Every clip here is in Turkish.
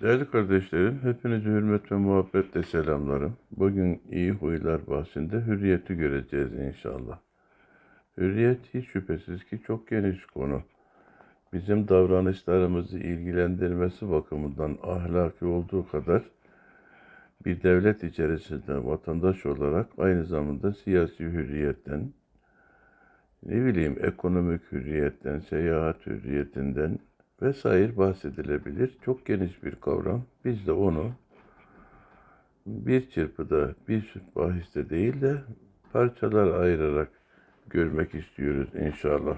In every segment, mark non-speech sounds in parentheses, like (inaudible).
Değerli kardeşlerim, hepinizi hürmet ve muhabbetle selamlarım. Bugün iyi huylar bahsinde hürriyeti göreceğiz inşallah. Hürriyet hiç şüphesiz ki çok geniş konu. Bizim davranışlarımızı ilgilendirmesi bakımından ahlaki olduğu kadar bir devlet içerisinde vatandaş olarak aynı zamanda siyasi hürriyetten, ne bileyim ekonomik hürriyetten, seyahat hürriyetinden vesaire bahsedilebilir. Çok geniş bir kavram. Biz de onu bir çırpıda, bir bahiste değil de parçalar ayırarak görmek istiyoruz inşallah.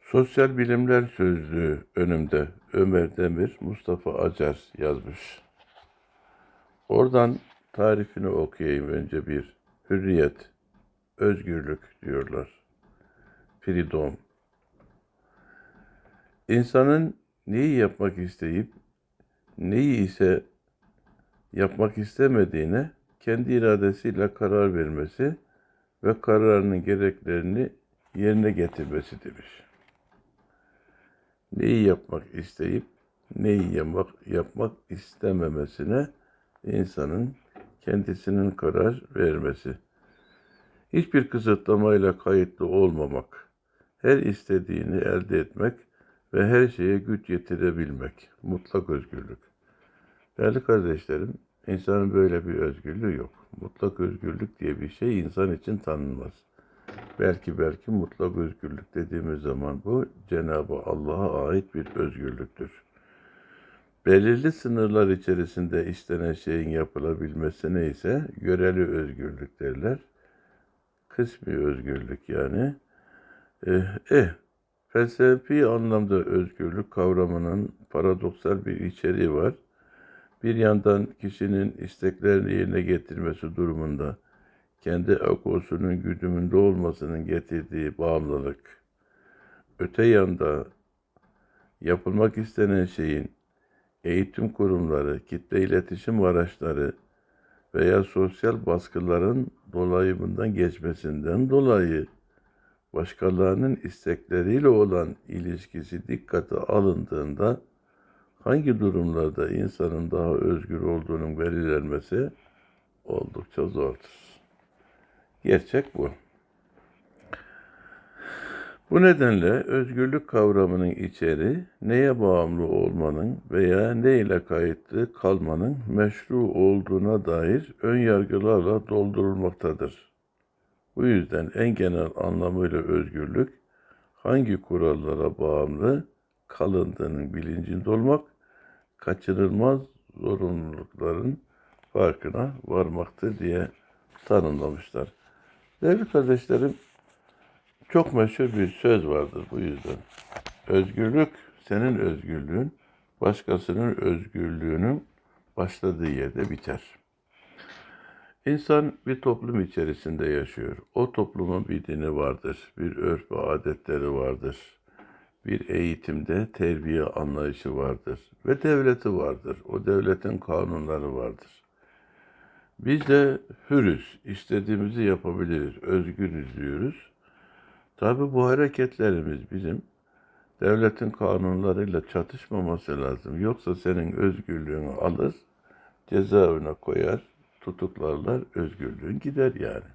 Sosyal Bilimler Sözlüğü önümde Ömer Demir, Mustafa Acar yazmış. Oradan tarifini okuyayım önce bir. Hürriyet, özgürlük diyorlar. Freedom. İnsanın neyi yapmak isteyip neyi ise yapmak istemediğine kendi iradesiyle karar vermesi ve kararının gereklerini yerine getirmesi demiş. Neyi yapmak isteyip neyi yapmak, yapmak istememesine insanın kendisinin karar vermesi. Hiçbir kısıtlamayla kayıtlı olmamak, her istediğini elde etmek ve her şeye güç yetirebilmek. Mutlak özgürlük. Değerli kardeşlerim, insanın böyle bir özgürlüğü yok. Mutlak özgürlük diye bir şey insan için tanınmaz. Belki belki mutlak özgürlük dediğimiz zaman bu Cenab-ı Allah'a ait bir özgürlüktür. Belirli sınırlar içerisinde istenen şeyin yapılabilmesine ise göreli özgürlük derler. Kısmi özgürlük yani. Eh, eh Felsefi anlamda özgürlük kavramının paradoksal bir içeriği var. Bir yandan kişinin isteklerini yerine getirmesi durumunda kendi egosunun güdümünde olmasının getirdiği bağımlılık. Öte yanda yapılmak istenen şeyin eğitim kurumları, kitle iletişim araçları veya sosyal baskıların dolayımından geçmesinden dolayı başkalarının istekleriyle olan ilişkisi dikkate alındığında hangi durumlarda insanın daha özgür olduğunun belirlenmesi oldukça zordur. Gerçek bu. Bu nedenle özgürlük kavramının içeri neye bağımlı olmanın veya ne ile kayıtlı kalmanın meşru olduğuna dair ön yargılarla doldurulmaktadır. Bu yüzden en genel anlamıyla özgürlük hangi kurallara bağımlı kalındığının bilincinde olmak, kaçınılmaz zorunlulukların farkına varmaktır diye tanımlamışlar. Değerli kardeşlerim, çok meşhur bir söz vardır bu yüzden. Özgürlük senin özgürlüğün, başkasının özgürlüğünün başladığı yerde biter. İnsan bir toplum içerisinde yaşıyor. O toplumun bir dini vardır, bir örf ve adetleri vardır. Bir eğitimde terbiye anlayışı vardır ve devleti vardır. O devletin kanunları vardır. Biz de hürüz, istediğimizi yapabiliriz, özgürüz diyoruz. Tabi bu hareketlerimiz bizim devletin kanunlarıyla çatışmaması lazım. Yoksa senin özgürlüğünü alır, cezaevine koyar, tutuklarlar, özgürlüğün gider yani.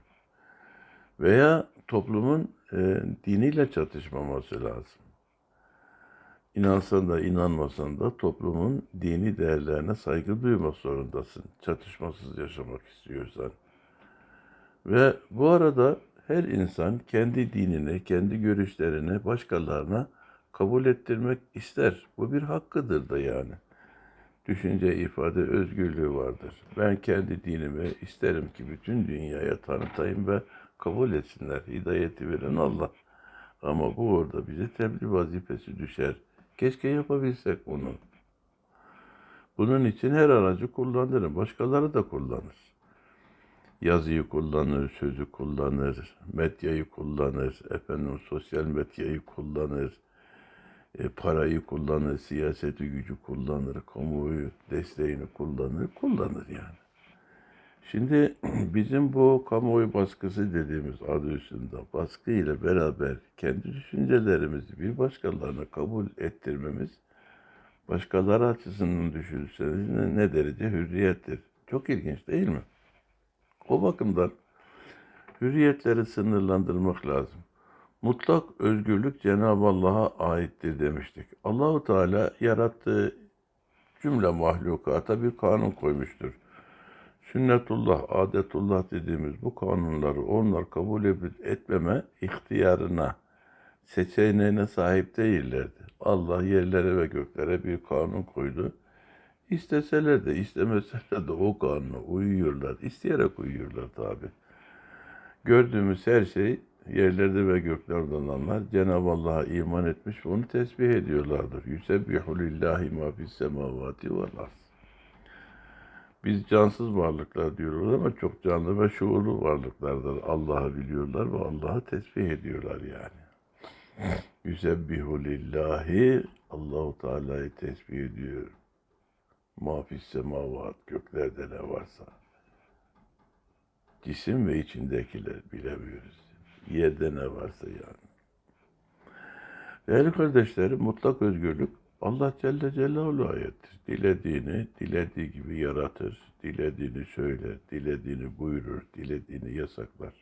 Veya toplumun e, diniyle çatışmaması lazım. İnansan da inanmasan da toplumun dini değerlerine saygı duymak zorundasın. Çatışmasız yaşamak istiyorsan. Ve bu arada her insan kendi dinini, kendi görüşlerini başkalarına kabul ettirmek ister. Bu bir hakkıdır da yani düşünce ifade özgürlüğü vardır. Ben kendi dinimi isterim ki bütün dünyaya tanıtayım ve kabul etsinler. Hidayeti veren Allah. Ama bu orada bize tebliğ vazifesi düşer. Keşke yapabilsek bunu. Bunun için her aracı kullanırım. Başkaları da kullanır. Yazıyı kullanır, sözü kullanır, medyayı kullanır, efendim sosyal medyayı kullanır, e, parayı kullanır, siyaseti gücü kullanır, kamuoyu desteğini kullanır, kullanır yani. Şimdi (clears throat) bizim bu kamuoyu baskısı dediğimiz adı üstünde baskı ile beraber kendi düşüncelerimizi bir başkalarına kabul ettirmemiz başkaları açısından düşünürseniz ne, ne derece hürriyettir. Çok ilginç değil mi? O bakımdan hürriyetleri sınırlandırmak lazım. Mutlak özgürlük Cenab-ı Allah'a aittir demiştik. Allahu Teala yarattığı cümle mahlukata bir kanun koymuştur. Sünnetullah, adetullah dediğimiz bu kanunları onlar kabul etmeme ihtiyarına, seçeneğine sahip değillerdi. Allah yerlere ve göklere bir kanun koydu. İsteseler de istemeseler de o kanuna uyuyorlar. İsteyerek uyuyorlar tabi. Gördüğümüz her şey yerlerde ve göklerde olanlar Cenab-ı Allah'a iman etmiş ve onu tesbih ediyorlardır. Yusebbihu lillahi ma fis semavati vel. Biz cansız varlıklar diyoruz ama çok canlı ve şuurlu varlıklardır. Allah'ı biliyorlar ve Allah'ı tesbih ediyorlar yani. Yüsebbihu lillahi Allahu Teala'yı tesbih ediyor. Ma fis semavat göklerde ne varsa. Cisim ve içindekiler bilemiyoruz. Yerde ne varsa yani. Değerli kardeşlerim, mutlak özgürlük Allah Celle Celaluhu ayettir. Dilediğini dilediği gibi yaratır, dilediğini söyler, dilediğini buyurur, dilediğini yasaklar.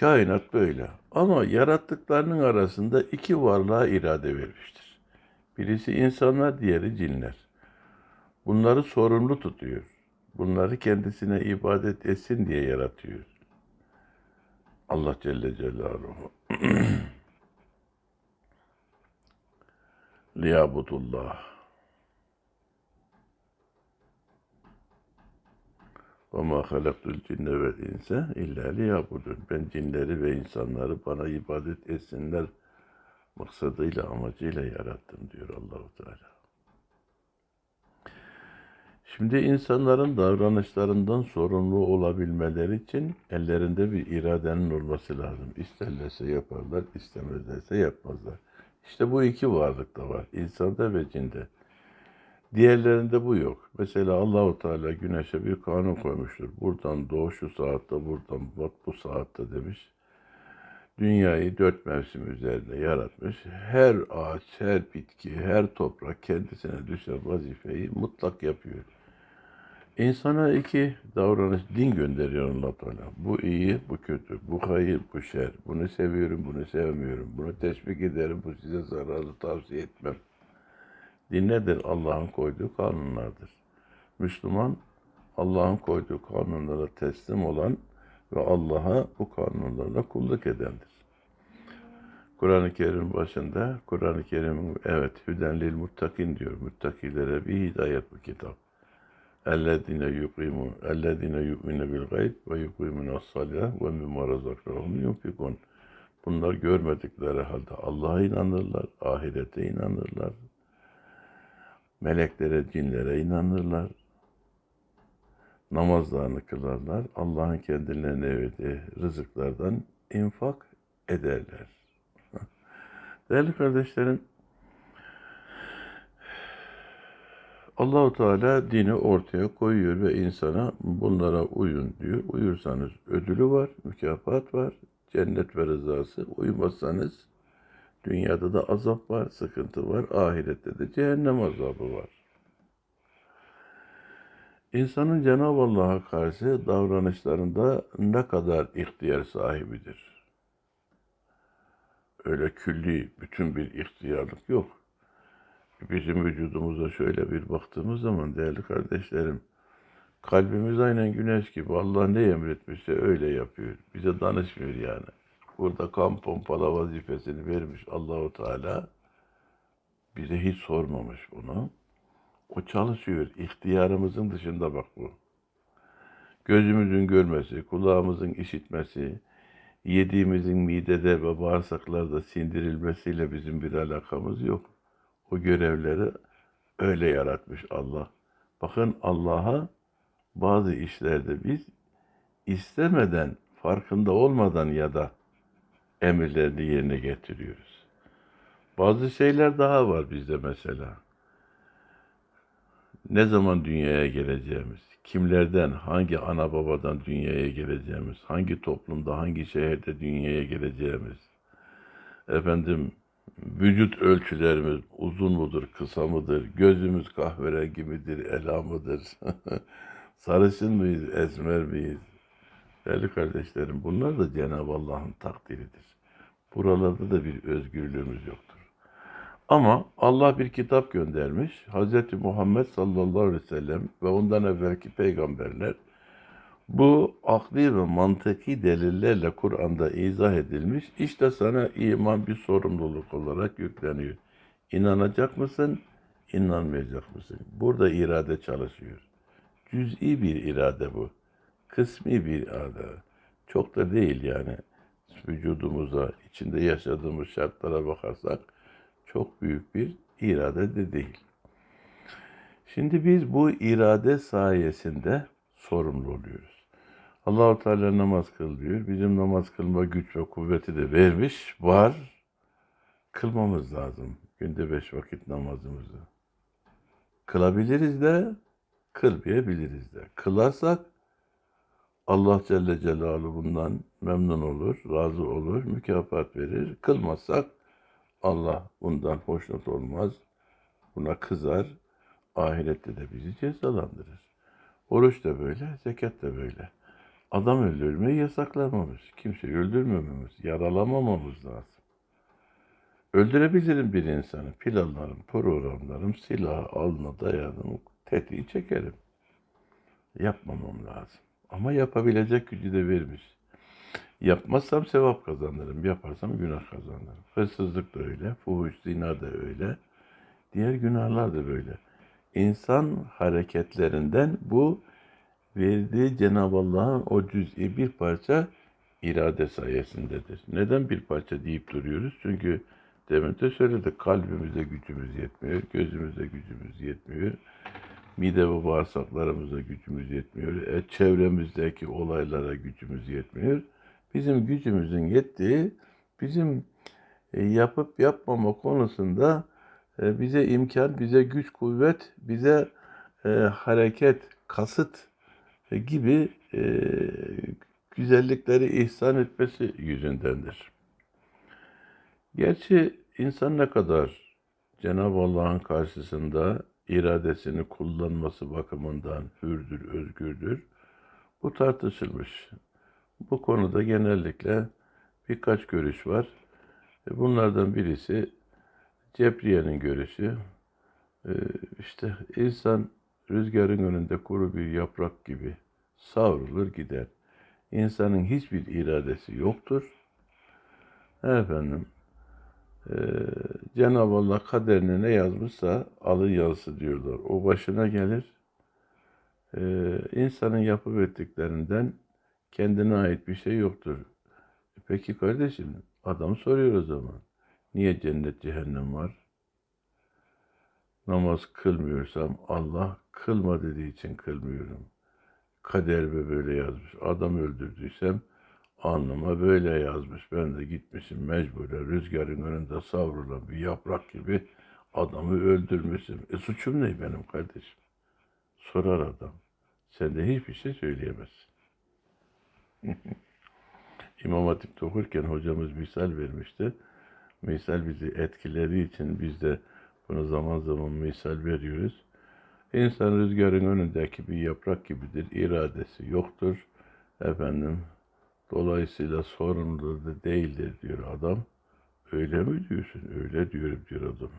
Kainat böyle. Ama yarattıklarının arasında iki varlığa irade vermiştir. Birisi insanlar, diğeri cinler. Bunları sorumlu tutuyor. Bunları kendisine ibadet etsin diye yaratıyor. Allah Celle Celaluhu. (clears throat) Liyabudullah. Ve ma halaktul cinne vel inse illa liyabudun. Ben cinleri ve insanları bana ibadet etsinler maksadıyla, amacıyla yarattım diyor Allahu Teala. Şimdi insanların davranışlarından sorumlu olabilmeleri için ellerinde bir iradenin olması lazım. İsterlerse yaparlar, istemezlerse yapmazlar. İşte bu iki varlıkta var. insanda ve cinde. Diğerlerinde bu yok. Mesela Allahu Teala güneşe bir kanun koymuştur. Buradan doğu şu saatte, buradan bat bu saatte demiş. Dünyayı dört mevsim üzerinde yaratmış. Her ağaç, her bitki, her toprak kendisine düşen vazifeyi mutlak yapıyor. İnsana iki davranış, din gönderiyor Allah Teala. Bu iyi, bu kötü, bu hayır, bu şer. Bunu seviyorum, bunu sevmiyorum. Bunu teşvik ederim, bu size zararlı tavsiye etmem. Din nedir? Allah'ın koyduğu kanunlardır. Müslüman, Allah'ın koyduğu kanunlara teslim olan ve Allah'a bu kanunlarla kulluk edendir. Kur'an-ı Kerim başında, Kur'an-ı Kerim'in evet hüden lil muttakin diyor. Muttakilere bir hidayet bu kitap. اَلَّذ۪ينَ يُقِيمُونَ اَلَّذ۪ينَ يُؤْمِنَ بِالْغَيْبِ وَيُقِيمُونَ الصَّلَةَ وَمِمَّا رَزَقْنَاهُمْ يُنْفِقُونَ. Bunlar görmedikleri halde Allah'a inanırlar, ahirete inanırlar, meleklere, cinlere inanırlar, namazlarını kılarlar, Allah'ın kendilerine verdiği rızıklardan infak ederler. (laughs) Değerli kardeşlerim, Allahu Teala dini ortaya koyuyor ve insana bunlara uyun diyor. Uyursanız ödülü var, mükafat var, cennet ve rızası. Uymazsanız dünyada da azap var, sıkıntı var, ahirette de cehennem azabı var. İnsanın Cenab-ı Allah'a karşı davranışlarında ne kadar ihtiyar sahibidir? Öyle külli, bütün bir ihtiyarlık yok bizim vücudumuza şöyle bir baktığımız zaman değerli kardeşlerim, kalbimiz aynen güneş gibi. Allah ne emretmişse öyle yapıyor. Bize danışmıyor yani. Burada kan pompala vazifesini vermiş Allahu Teala. Bize hiç sormamış bunu. O çalışıyor. İhtiyarımızın dışında bak bu. Gözümüzün görmesi, kulağımızın işitmesi, yediğimizin midede ve bağırsaklarda sindirilmesiyle bizim bir alakamız yok. O görevleri öyle yaratmış Allah. Bakın Allah'a bazı işlerde biz istemeden, farkında olmadan ya da emirlerini yerine getiriyoruz. Bazı şeyler daha var bizde mesela. Ne zaman dünyaya geleceğimiz, kimlerden, hangi ana babadan dünyaya geleceğimiz, hangi toplumda, hangi şehirde dünyaya geleceğimiz, efendim vücut ölçülerimiz uzun mudur, kısa mıdır, gözümüz kahverengi midir, ela mıdır, (laughs) sarışın mıyız, esmer miyiz? Değerli kardeşlerim bunlar da Cenab-ı Allah'ın takdiridir. Buralarda da bir özgürlüğümüz yoktur. Ama Allah bir kitap göndermiş. Hz. Muhammed sallallahu aleyhi ve sellem ve ondan evvelki peygamberler bu akli ve mantıki delillerle Kur'an'da izah edilmiş. İşte sana iman bir sorumluluk olarak yükleniyor. İnanacak mısın? İnanmayacak mısın? Burada irade çalışıyor. Cüz'i bir irade bu. Kısmi bir irade. Çok da değil yani. Vücudumuza, içinde yaşadığımız şartlara bakarsak çok büyük bir irade de değil. Şimdi biz bu irade sayesinde sorumlu oluyoruz. Allahu Teala namaz kıl diyor. Bizim namaz kılma güç ve kuvveti de vermiş. Var. Kılmamız lazım. Günde beş vakit namazımızı. Kılabiliriz de, kılmayabiliriz de. Kılarsak Allah Celle Celaluhu bundan memnun olur, razı olur, mükafat verir. Kılmazsak Allah bundan hoşnut olmaz, buna kızar, ahirette de bizi cezalandırır. Oruç da böyle, zekat da böyle. Adam öldürmeyi yasaklamamız, kimseyi öldürmememiz, yaralamamamız lazım. Öldürebilirim bir insanı, planlarım, programlarım, silahı alnına dayadım, tetiği çekerim. Yapmamam lazım. Ama yapabilecek gücü de vermiş. Yapmazsam sevap kazanırım, yaparsam günah kazanırım. Hırsızlık da öyle, fuhuş, zina da öyle. Diğer günahlar da böyle. İnsan hareketlerinden bu verdiği Cenab-ı Allah'ın o cüz'i bir parça irade sayesindedir. Neden bir parça deyip duruyoruz? Çünkü demin de söyledik kalbimize gücümüz yetmiyor, gözümüze gücümüz yetmiyor, mide ve bağırsaklarımıza gücümüz yetmiyor, e, çevremizdeki olaylara gücümüz yetmiyor. Bizim gücümüzün yettiği bizim e, yapıp yapmama konusunda bize imkan, bize güç, kuvvet, bize e, hareket, kasıt e, gibi e, güzellikleri ihsan etmesi yüzündendir. Gerçi insan ne kadar Cenab-ı Allah'ın karşısında iradesini kullanması bakımından hürdür, özgürdür. Bu tartışılmış. Bu konuda genellikle birkaç görüş var. E, Bunlardan birisi Cebriye'nin görüşü. E, İşte insan rüzgarın önünde kuru bir yaprak gibi savrulur gider. İnsanın hiçbir iradesi yoktur. Efendim, e, Cenab-ı Allah kaderine ne yazmışsa alın yazısı diyorlar. O başına gelir. E, insanın yapıp ettiklerinden kendine ait bir şey yoktur. Peki kardeşim, adam soruyor o zaman. Niye cennet cehennem var? Namaz kılmıyorsam Allah kılma dediği için kılmıyorum. Kader böyle yazmış. Adam öldürdüysem alnıma böyle yazmış. Ben de gitmişim mecburen rüzgarın önünde savrulan bir yaprak gibi adamı öldürmüşüm. E suçum ne benim kardeşim? Sorar adam. Sen de hiçbir şey söyleyemezsin. (laughs) İmam Hatip'te okurken hocamız misal vermişti. Misal bizi etkilediği için biz de bunu zaman zaman misal veriyoruz. İnsan rüzgarın önündeki bir yaprak gibidir. İradesi yoktur. Efendim, dolayısıyla sorumlu da değildir diyor adam. Öyle mi diyorsun? Öyle diyorum diyor adam.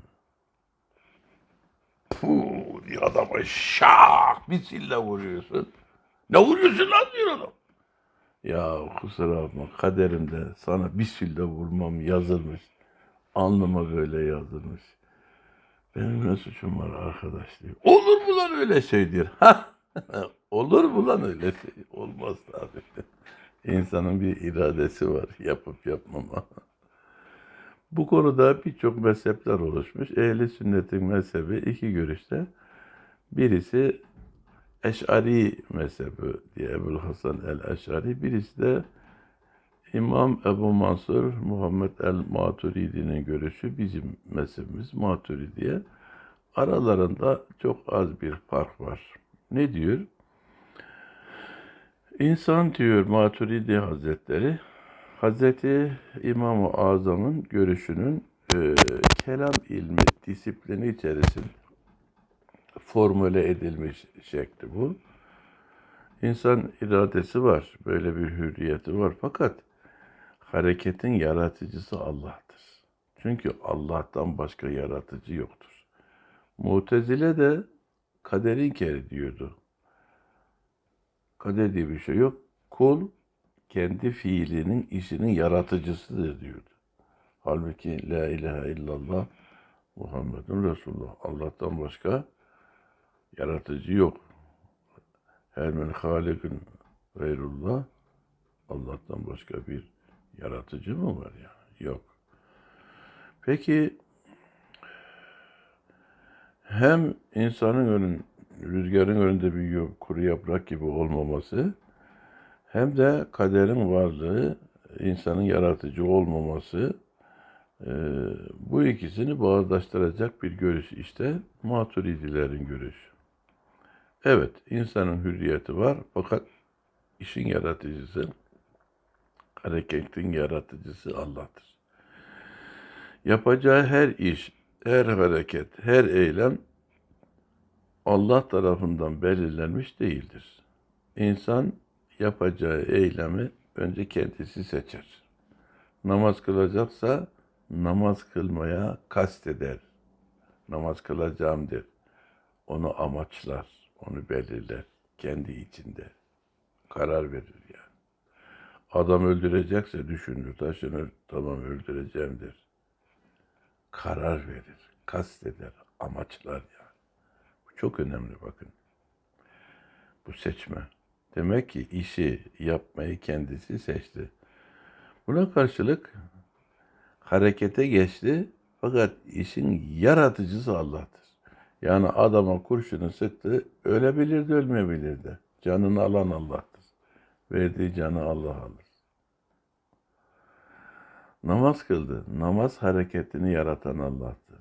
Puh diyor adama şak bir sille vuruyorsun. Ne vuruyorsun lan diyor adam. Ya kusura bakma kaderimde sana bir sille vurmam yazılmış. Alnıma böyle yazılmış. Benim ne suçum var arkadaş diyor. Olur mu lan öyle şey diyor. (laughs) Olur mu lan öyle şey? Olmaz tabii. İnsanın bir iradesi var yapıp yapmama. Bu konuda birçok mezhepler oluşmuş. Ehli sünnetin mezhebi iki görüşte. Birisi Eş'ari mezhebi diye Ebu'l Hasan el-Eş'ari. Birisi de İmam Ebu Mansur Muhammed el-Maturidi'nin görüşü bizim mezhebimiz Maturidiye. Aralarında çok az bir fark var. Ne diyor? İnsan diyor Maturidi Hazretleri, Hazreti İmam-ı Azam'ın görüşünün e, kelam ilmi disiplini içerisinde formüle edilmiş şekli bu. İnsan iradesi var, böyle bir hürriyeti var. Fakat hareketin yaratıcısı Allah'tır. Çünkü Allah'tan başka yaratıcı yoktur. Mutezile de kaderi inkar ediyordu. Kader diye bir şey yok. Kul kendi fiilinin, işinin yaratıcısıdır diyordu. Halbuki la ilahe illallah Muhammedun Resulullah. Allah'tan başka yaratıcı yok. Her men halikun gayrullah. Allah'tan başka bir yaratıcı mı var ya? Yok. Peki hem insanın önün, rüzgarın önünde büyüyor kuru yaprak gibi olmaması hem de kaderin varlığı, insanın yaratıcı olmaması e, bu ikisini bağdaştıracak bir görüş işte maturidilerin görüşü. Evet, insanın hürriyeti var fakat işin yaratıcısı, hareketin yaratıcısı Allah'tır. Yapacağı her iş, her hareket, her eylem Allah tarafından belirlenmiş değildir. İnsan yapacağı eylemi önce kendisi seçer. Namaz kılacaksa namaz kılmaya kasteder. Namaz kılacağım der. Onu amaçlar, onu belirler kendi içinde. Karar verir. Adam öldürecekse düşünür, taşınır, tamam öldüreceğim der. Karar verir, kasteder, amaçlar yani. Bu çok önemli bakın. Bu seçme. Demek ki işi yapmayı kendisi seçti. Buna karşılık harekete geçti fakat işin yaratıcısı Allah'tır. Yani adama kurşunu sıktı, ölebilirdi, ölmeyebilirdi. Canını alan Allah'tır. Verdiği canı Allah alır. Namaz kıldı. Namaz hareketini yaratan Allah'tır.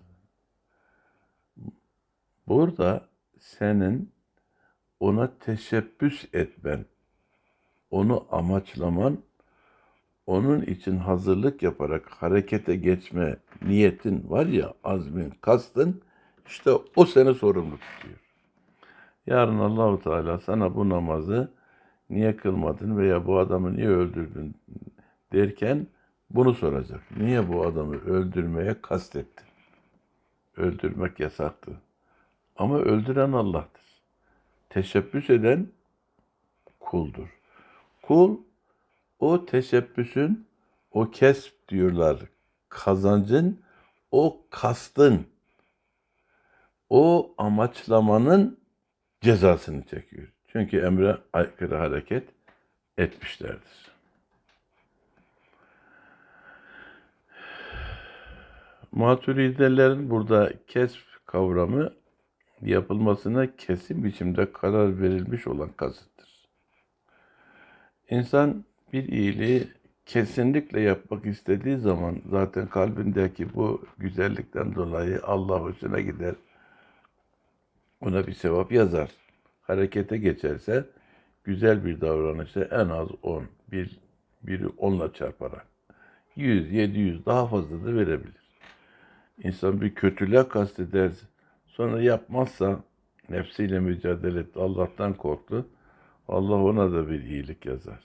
Burada senin ona teşebbüs etmen, onu amaçlaman, onun için hazırlık yaparak harekete geçme niyetin var ya, azmin, kastın, işte o seni sorumlu tutuyor. Yarın Allahu Teala sana bu namazı niye kılmadın veya bu adamı niye öldürdün derken bunu soracak. Niye bu adamı öldürmeye kastettin? Öldürmek yasaktı. Ama öldüren Allah'tır. Teşebbüs eden kuldur. Kul o teşebbüsün, o kesp diyorlar, kazancın, o kastın, o amaçlamanın cezasını çekiyor. Çünkü emre aykırı hareket etmişlerdir. Maturidelerin burada kesp kavramı yapılmasına kesin biçimde karar verilmiş olan kasıttır. İnsan bir iyiliği kesinlikle yapmak istediği zaman zaten kalbindeki bu güzellikten dolayı Allah hoşuna gider. Ona bir sevap yazar. Harekete geçerse güzel bir davranışa en az 10, bir, biri 10'la çarparak 100, 700 daha fazla da verebilir. İnsan bir kötülüğe kasteder, sonra yapmazsa nefsiyle mücadele etti, Allah'tan korktu. Allah ona da bir iyilik yazar.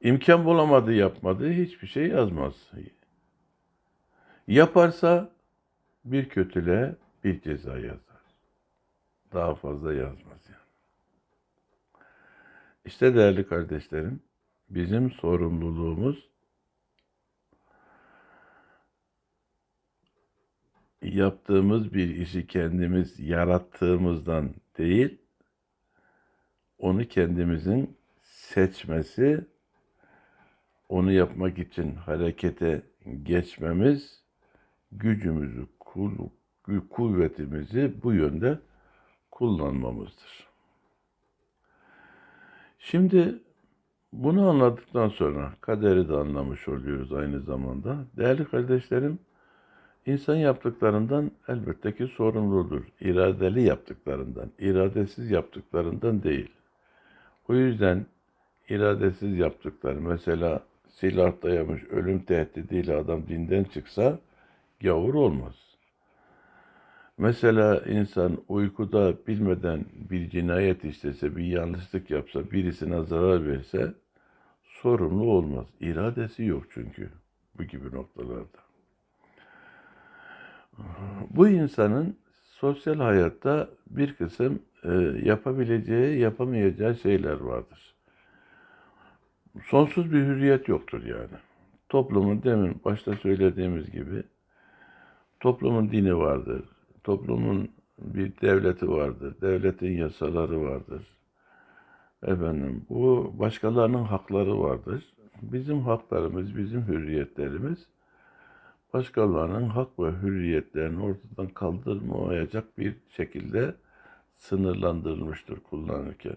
İmkan bulamadı, yapmadı, hiçbir şey yazmaz. Yaparsa bir kötülüğe bir ceza yazar. Daha fazla yazmaz yani. İşte değerli kardeşlerim, bizim sorumluluğumuz yaptığımız bir işi kendimiz yarattığımızdan değil, onu kendimizin seçmesi, onu yapmak için harekete geçmemiz, gücümüzü, kuvvetimizi bu yönde kullanmamızdır. Şimdi bunu anladıktan sonra kaderi de anlamış oluyoruz aynı zamanda. Değerli kardeşlerim, insan yaptıklarından elbette ki sorumludur. İradeli yaptıklarından, iradesiz yaptıklarından değil. O yüzden iradesiz yaptıkları, mesela silah dayamış ölüm tehdidiyle adam dinden çıksa gavur olmaz. Mesela insan uykuda bilmeden bir cinayet işlese, bir yanlışlık yapsa, birisine zarar verse sorumlu olmaz. İradesi yok çünkü bu gibi noktalarda. Bu insanın sosyal hayatta bir kısım e, yapabileceği, yapamayacağı şeyler vardır. Sonsuz bir hürriyet yoktur yani. Toplumun demin başta söylediğimiz gibi toplumun dini vardır. Toplumun bir devleti vardır. Devletin yasaları vardır. Efendim bu başkalarının hakları vardır. Bizim haklarımız, bizim hürriyetlerimiz başkalarının hak ve hürriyetlerini ortadan kaldırmayacak bir şekilde sınırlandırılmıştır kullanırken.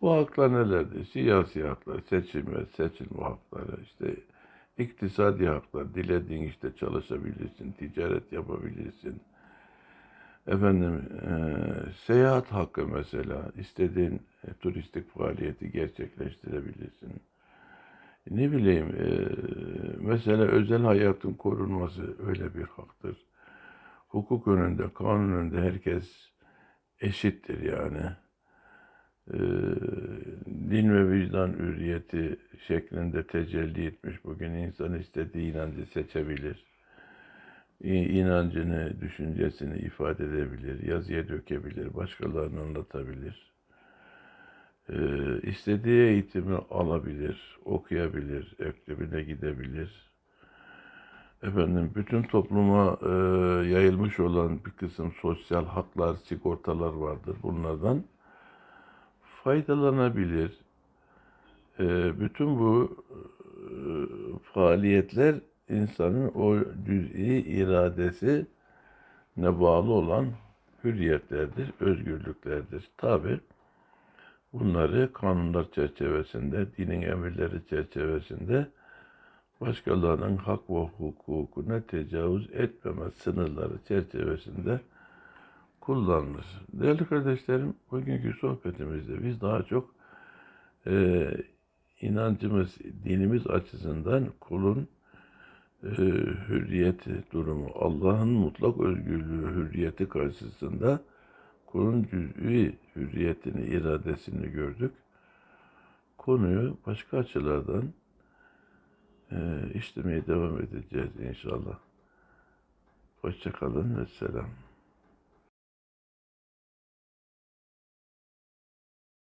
Bu haklar nelerdir? Siyasi haklar, seçilme, seçilme hakları, işte iktisadi haklar, dilediğin işte çalışabilirsin, ticaret yapabilirsin. Efendim, eee, seyahat hakkı mesela, istediğin e, turistik faaliyeti gerçekleştirebilirsin. Ne bileyim, eee, mesela özel hayatın korunması öyle bir haktır. Hukuk önünde, kanun önünde herkes eşittir yani. Eee, din ve vicdan hürriyeti şeklinde tecelli etmiş. Bugün insan istediği inancı seçebilir. İnancını, düşüncesini ifade edebilir, yazıya dökebilir, başkalarına anlatabilir. Eee istediği eğitimi alabilir, okuyabilir, eklemine gidebilir. Efendim bütün topluma eee, yayılmış olan bir kısım sosyal haklar, sigortalar vardır. Bunlardan faydalanabilir. Eee, bütün bu eee, faaliyetler insanın o cüz'i iradesi ne bağlı olan hürriyetlerdir, özgürlüklerdir. Tabi bunları kanunlar çerçevesinde, dinin emirleri çerçevesinde başkalarının hak ve hukukuna tecavüz etmeme sınırları çerçevesinde kullanılır. Değerli kardeşlerim, bugünkü sohbetimizde biz daha çok eee inancımız, dinimiz açısından kulun eee, hürriyeti durumu, Allah'ın mutlak özgürlüğü, hürriyeti karşısında kulun cüz'i hürriyetini, iradesini gördük. Konuyu başka açılardan eee işlemeye devam edeceğiz inşallah. Hoşçakalın ve selam.